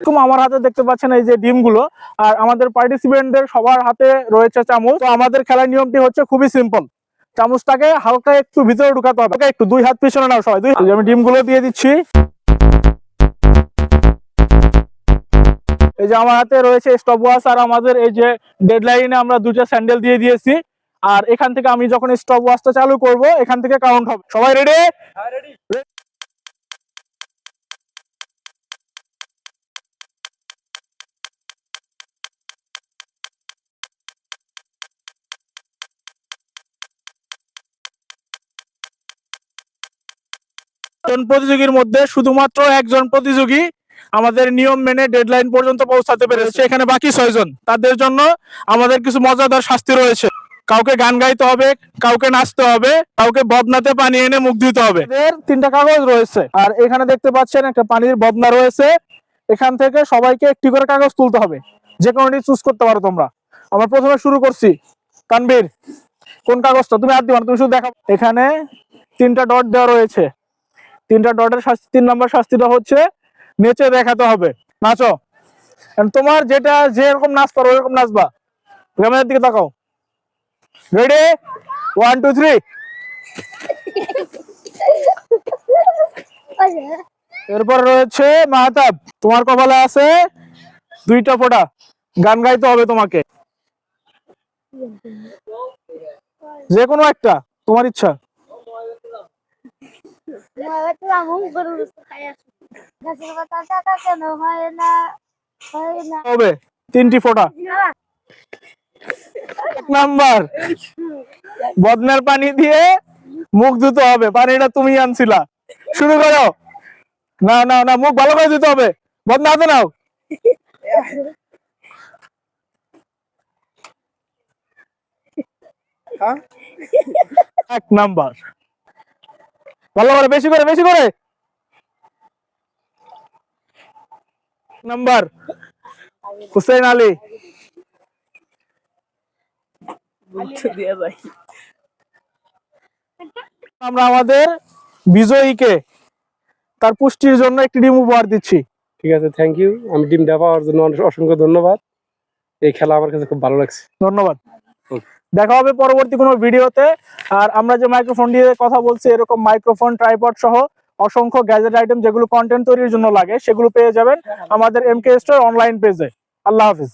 এরকম আমার হাতে দেখতে পাচ্ছেন এই যে ডিমগুলো। আর আমাদের পার্টিসিপেন্টদের সবার হাতে রয়েছে চামচ। তো আমাদের খেলার নিয়মটি হচ্ছে খুবই সিম্পল চামচটাকে হালকা একটু ভিতরে ঢুকাতে হবে। একটু দুই হাত পিছনে নাও সবাই। দুই আমি ডিমগুলো দিয়ে দিচ্ছি। এই যে আমার হাতে রয়েছে স্টপ ওয়াচ আর আমাদের এই যে ডেডলাইনে আমরা দুটো স্যান্ডেল দিয়ে দিয়েছি। আর এখান থেকে আমি যখন স্টপ ওয়াচটা চালু করব, এখান থেকে কাউন্ট হবে। সবাই রেডি জন প্রতিযোগীর মধ্যে শুধুমাত্র একজন প্রতিযোগী আমাদের নিয়ম মেনে ডেডলাইন পর্যন্ত পৌঁছাতে পেরেছে। এখানে বাকি ছয়জন। তাদের জন্য আমাদের কিছু মজাদার শাস্তি রয়েছে। কাউকে গান গাইতে হবে কাউকে নাচতে হবে কাউকে বদনাতে পানি এনে মুখ দিতে হবে। তিনটা কাগজ রয়েছে। আর এখানে দেখতে পাচ্ছেন একটা পানির বদনা রয়েছে। এখান থেকে সবাইকে একটি করে কাগজ তুলতে হবে। যে কোনোটি চুজ করতে পারো তোমরা। আমরা প্রথমে শুরু করছি। তানবীর কোন কাগজটা? তুমি আর দিবা না, তুমি শুধু দেখো এখানে তিনটা ডট দেওয়া রয়েছে। তিনটা ডটের শাস্তি, তিন নম্বর শাস্তিটা হচ্ছে নেচে দেখাতে হবে। নাচো। তোমার যেটা যেরকম নাচ পারো ওরকম নাচবা। ক্যামেরার দিকে তাকাও। রেডি ওয়ান টু থ্রি এরপর রয়েছে মাহতাব তোমার কপালে আছে দুইটা ফোঁটা। গান গাইতে হবে তোমাকে। যে কোনো একটা, তোমার ইচ্ছা। গাছের পাতা টাকা কেন হয় না হয় না হবে। তিনটি ফোঁটা। এক নাম্বার। বদনার পানি দিয়ে মুখ ধুতে হবে। পানিটা তুমি আনছিলা। শুরু করো। না না না মুখ ভালো করে ধুতে হবে। বদনা হাতে নাও। এক নাম্বার। ভালো করে বেশি করে বেশি করে। নাম্বার। হুসেন আলী। আমরা আমাদের বিজয়ীকে তার পুষ্টির জন্য একটি ডিম উপহার দিচ্ছি। ঠিক আছে থ্যাংক ইউ আমি ডিমটা পাওয়ার জন্য অসংখ্য ধন্যবাদ। এই খেলা আমার কাছে খুব ভালো লাগছে। ধন্যবাদ. দেখা হবে পরবর্তী কোনো ভিডিওতে। আর আমরা যে মাইক্রোফোন দিয়ে কথা বলছি, এরকম মাইক্রোফোন ট্রাইপড সহ অসংখ্য গ্যাজেট আইটেম যেগুলো কন্টেন্ট তৈরির জন্য লাগে, সেগুলো পেয়ে যাবেন আমাদের এম এমকে স্টোর অনলাইন পেজে আল্লাহ হাফিজ।